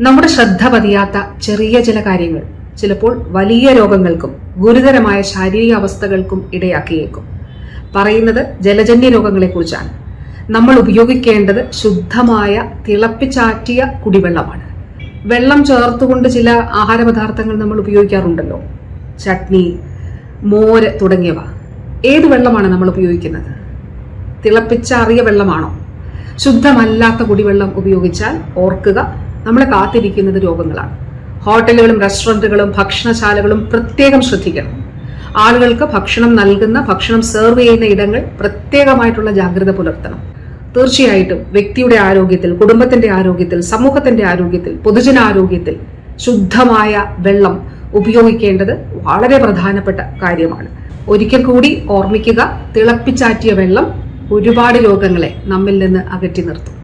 നമ്മുടെ ശ്രദ്ധ പതിയാത്ത ചെറിയ ചില കാര്യങ്ങൾ ചിലപ്പോൾ വലിയ രോഗങ്ങൾക്കും ഗുരുതരമായ ശാരീരിക അവസ്ഥകൾക്കും ഇടയാക്കിയേക്കും. പറയുന്നത് ജലജന്യ രോഗങ്ങളെക്കുറിച്ചാണ്. നമ്മൾ ഉപയോഗിക്കേണ്ടത് ശുദ്ധമായ തിളപ്പിച്ചാറ്റിയ കുടിവെള്ളമാണ്. വെള്ളം ചേർത്തുകൊണ്ട് ചില ആഹാരപദാർത്ഥങ്ങൾ നമ്മൾ ഉപയോഗിക്കാറുണ്ടല്ലോ. ചട്നി മോര് തുടങ്ങിയവ. ഏത് വെള്ളമാണ് നമ്മൾ ഉപയോഗിക്കുന്നത്? തിളപ്പിച്ചാറിയ വെള്ളമാണോ? ശുദ്ധമല്ലാത്ത കുടിവെള്ളം ഉപയോഗിച്ചാൽ ഓർക്കുക നമ്മളെ കാത്തിരിക്കുന്നത് രോഗങ്ങളാണ്. ഹോട്ടലുകളും റെസ്റ്റോറന്റുകളും ഭക്ഷണശാലകളും പ്രത്യേകം ശ്രദ്ധിക്കണം. ആളുകൾക്ക് ഭക്ഷണം നൽകുന്ന ഭക്ഷണം സെർവ് ചെയ്യുന്ന ഇടങ്ങൾ പ്രത്യേകമായിട്ടുള്ള ജാഗ്രത പുലർത്തണം. തീർച്ചയായിട്ടും വ്യക്തിയുടെ ആരോഗ്യത്തിൽ കുടുംബത്തിന്റെ ആരോഗ്യത്തിൽ സമൂഹത്തിന്റെ ആരോഗ്യത്തിൽ പൊതുജനാരോഗ്യത്തിൽ ശുദ്ധമായ വെള്ളം ഉപയോഗിക്കേണ്ടത് വളരെ പ്രധാനപ്പെട്ട കാര്യമാണ്. ഒരിക്കൽ കൂടി ഓർമ്മിക്കുക തിളപ്പിച്ചാറ്റിയ വെള്ളം ഒരുപാട് രോഗങ്ങളെ നമ്മിൽ നിന്ന് അകറ്റി നിർത്തും.